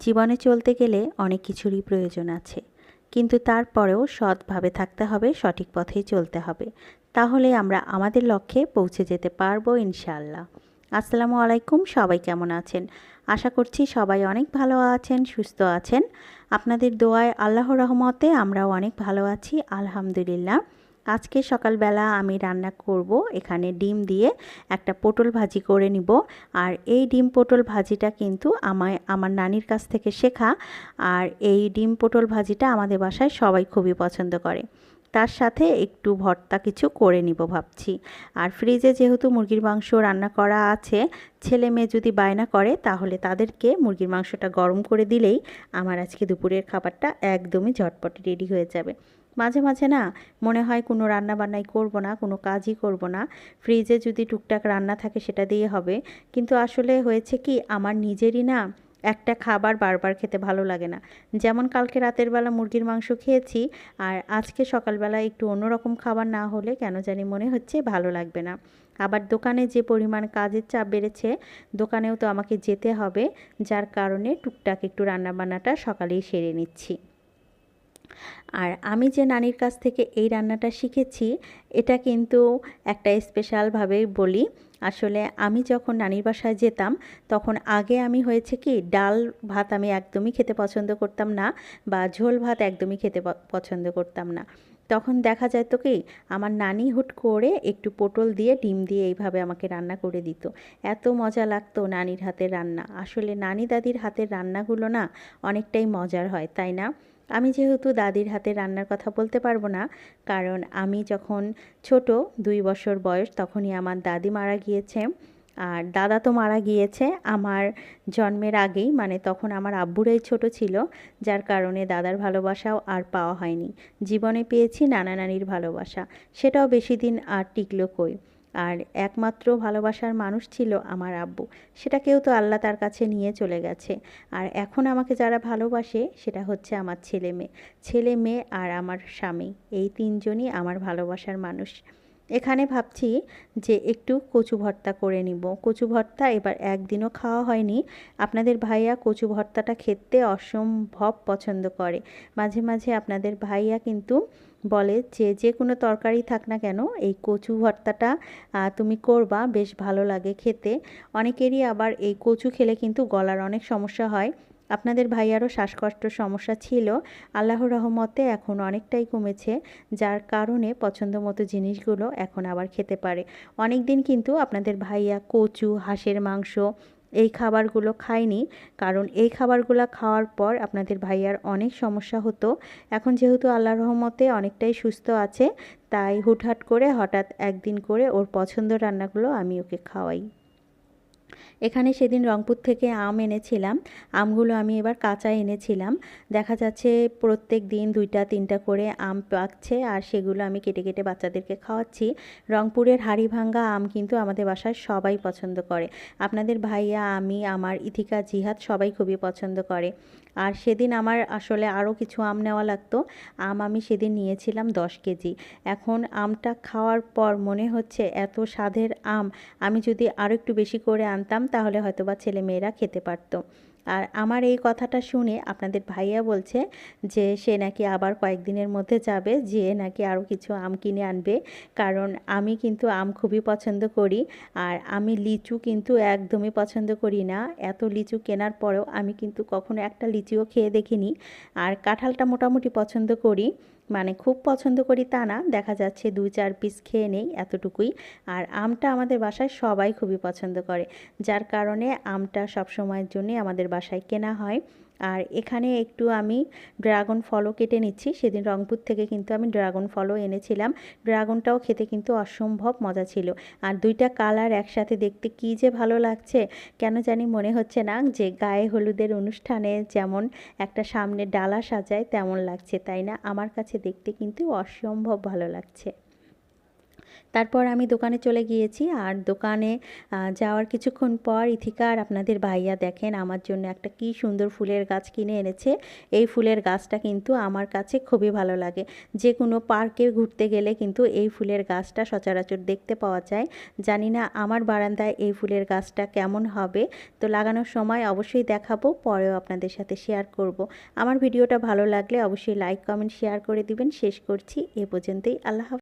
জীবনে চলতে গেলে অনেক কিছুরই প্রয়োজন আছে। কিন্তু তারপরেও সৎভাবে থাকতে হবে, সঠিক পথেই চলতে হবে। তাহলে আমরা আমাদের লক্ষ্যে পৌঁছে যেতে পারব ইনশাআল্লাহ। আসসালামু আলাইকুম, সবাই কেমন আছেন? আশা করছি সবাই অনেক ভালো আছেন, সুস্থ আছেন। আপনাদের দোয়ায় আল্লাহ রহমতে আমরাও অনেক ভালো আছি, আলহামদুলিল্লাহ। আজকে সকালবেলা আমি রান্না করব। এখানে ডিম দিয়ে একটা পটল ভাজি করে নিব। আর এই ডিম পটল ভাজিটা কিন্তু আমায়, আমার নানির কাছ থেকে শেখা। আর এই ডিম পটল ভাজিটা আমাদের বাসায় সবাই খুবই পছন্দ করে। তার সাথে একটু ভর্তা কিছু করে নিব ভাবছি। আর ফ্রিজে যেহেতু মুরগির মাংস রান্না করা আছে, ছেলে মেয়ে যদি বায়না করে, তাহলে তাদেরকে মুরগির মাংসটা গরম করে দিলেই আমার আজকে দুপুরের খাবারটা একদমই ঝটপট রেডি হয়ে যাবে। মাঝে মাঝে না মনে হয় কোনো রান্না বান্নাই করব না, কোনো কাজই করব না। ফ্রিজে যদি টুকটাক রান্না থাকে সেটা দিয়ে হবে। কিন্তু আসলে হয়েছে কি, আমার নিজেরই না একটা খাবার বারবার খেতে ভালো লাগে না। যেমন কালকে রাতের বেলা মুরগির মাংস খেয়েছি, আর আজকে সকালবেলা একটু অন্যরকম খাবার না হলে কেন জানি মনে হচ্ছে ভালো লাগবে না। আবার দোকানে যে পরিমাণ কাজের চাপ বেড়েছে, দোকানেও তো আমাকে যেতে হবে, যার কারণে টুকটাক একটু রান্নাবান্নাটা সকালেই সেরে নিচ্ছি। আর আমি যে নানির কাছ থেকে এই রান্নাটা শিখেছি, এটা কিন্তু একটা স্পেশালভাবেই বলি। আসলে আমি যখন নানির বাসায় যেতাম, তখন আগে আমি হয়েছে কি, ডাল ভাত আমি একদমই খেতে পছন্দ করতাম না বা ঝোল ভাত একদমই খেতে পছন্দ করতাম না। তখন দেখা যায় তো কি, আমার নানি হুট করে একটু পটল দিয়ে, ডিম দিয়ে এইভাবে আমাকে রান্না করে দিত। এত মজা লাগতো নানির হাতের রান্না। আসলে নানি দাদির হাতের রান্নাগুলো না অনেকটাই মজার হয়, তাই না? আমি যেহেতু দাদির হাতে রান্নার কথা বলতে পারব না, কারণ আমি যখন ছোট, দুই বছর বয়স, তখনই আমার দাদি মারা গিয়েছে। আর দাদা তো মারা গিয়েছে আমার জন্মের আগেই মানে তখন আমার আব্বুরাই ছোট ছিল, যার কারণে দাদার ভালোবাসাও আর পাওয়া হয়নি। জীবনে পেয়েছি নানা নানির ভালোবাসা, সেটাও বেশি দিন আর টিকলো কই? আর একমাত্র ভালোবাসার মানুষ ছিল আমার আব্বু। সেটাকেও তো আল্লাহ তার কাছে নিয়ে চলে গেছে। আর এখন আমাকে যারা ভালোবাসে, সেটা হচ্ছে আমার ছেলে মেয়ে ছেলে মেয়ে আর আমার স্বামী, এই তিনজনই আমার ভালোবাসার মানুষ। এখানে ভাবছি যে একটু কচু ভর্তা করে নিব। কচু ভর্তা এবার একদিনও খাওয়া হয়নি। আপনাদের ভাইয়া কচু ভর্তাটা খেতে অসম্ভব পছন্দ করে। মাঝে মাঝে আপনাদের ভাইয়া কিন্তু বলে যে যে কোনো তরকারি থাক না কেন, এই কচু ভর্তাটা তুমি করবা, বেশ ভালো লাগে খেতে। অনেকেরই আবার এই কচু খেলে কিন্তু গলার অনেক সমস্যা হয়। আপনাদের ভাইয়ারও শ্বাসকষ্ট সমস্যা ছিল। আল্লাহর রহমতে এখন অনেকটাই কমেছে, যার কারণে পছন্দ মতো জিনিসগুলো এখন আবার খেতে পারে। অনেক দিন কিন্তু আপনাদের ভাইয়া কচু, হাঁসের মাংস এই খাবারগুলো খায়নি, কারণ এই খাবারগুলো খাওয়ার পর আপনাদের ভাইয়ার অনেক সমস্যা হতো। এখন যেহেতু আল্লাহ রহমতে অনেকটাই সুস্থ আছে, তাই হুটহাট করে হঠাৎ একদিন করে ওর পছন্দ রান্নাগুলো আমি ওকে খাওয়াই। এখানে সেদিন রংপুর থেকে আম এনেছিলাম। আমগুলো আমি এবার কাঁচা এনেছিলাম। দেখা যাচ্ছে প্রত্যেক দিন দুইটা, তিনটা করে আম পাকছে আর সেগুলো আমি কেটে কেটে বাচ্চাদেরকে খাওয়াচ্ছি। রংপুরের হাড়ি ভাঙ্গা আম কিন্তু আমাদের বাসায় সবাই পছন্দ করে। আপনাদের ভাইয়া, আমি, আমার ইথিকা, জিহাদ সবাই খুবই পছন্দ করে। আর সেদিন আমার আসলে আরও কিছু আম নেওয়া লাগতো। আম আমি সেদিন নিয়েছিলাম দশ কেজি। এখন আমটা খাওয়ার পর মনে হচ্ছে এত স্বাদের আম, আমি যদি আরও একটু বেশি করে আনতাম তাহলে হয়তো বা ছেলেমেয়েরা খেতে পারতো। আর আমার এই কথাটা শুনে আপনাদের ভাইয়া বলছে যে সে নাকি আবার কয়েকদিনের মধ্যে যাবে, যে নাকি আরও কিছু আম কিনে আনবে। কারণ আমি কিন্তু আম খুবই পছন্দ করি আর আমি লিচু কিন্তু একদমই পছন্দ করি না। এত লিচু কেনার পরেও আমি কিন্তু কখনো একটা লিচুও খেয়ে দেখিনি। আর কাঁঠালটা মোটামুটি পছন্দ করি। মানে খুব পছন্দ করি তা না। দেখা যাচ্ছে দু চার পিস খেয়ে নেই এতটুকুই। আর আমটা আমাদের বাসায় সবাই খুবই পছন্দ করে। যার কারণে আমটা সবসময়ের জন্যই আমাদের বাসায় কেনা হয়। আর এখানে একটু আমি ড্রাগন ফলও কেটে নিচ্ছি। সেদিন রংপুর থেকে কিন্তু আমি ড্রাগন ফলও এনেছিলাম। ড্রাগনটাও খেতে কিন্তু অসম্ভব মজা ছিল। আর দুইটা কালার একসাথে দেখতে কি যে ভালো লাগছে, কেন জানি মনে হচ্ছে না যে গায়ে হলুদের অনুষ্ঠানে যেমন একটা সামনে ডালা সাজায় তেমন লাগছে, তাই না? আমার কাছে দেখতে কিন্তু অসম্ভব ভালো লাগছে। তারপর আমি দোকানে চলে গিয়েছি আর দোকানে যাওয়ার কিছুক্ষণ পর ইথিকা আর আপনাদের ভাইয়া দেখেন আমার জন্য একটা কি সুন্দর ফুলের গাছ কিনে এনেছে। এই ফুলের গাছটা কিন্তু আমার কাছে খুবই ভালো লাগে। যে কোনো পার্কে ঘুরতে গেলে কিন্তু এই ফুলের গাছটা সচরাচর দেখতে পাওয়া যায়। জানি না আমার বারান্দায় এই ফুলের গাছটা কেমন হবে। তো লাগানোর সময় অবশ্যই দেখাবো, পরেও আপনাদের সাথে শেয়ার করব। আমার ভিডিওটা ভালো লাগলে অবশ্যই লাইক, কমেন্ট, শেয়ার করে দিবেন। শেষ করছি, এ পর্যন্তই। আল্লাহ।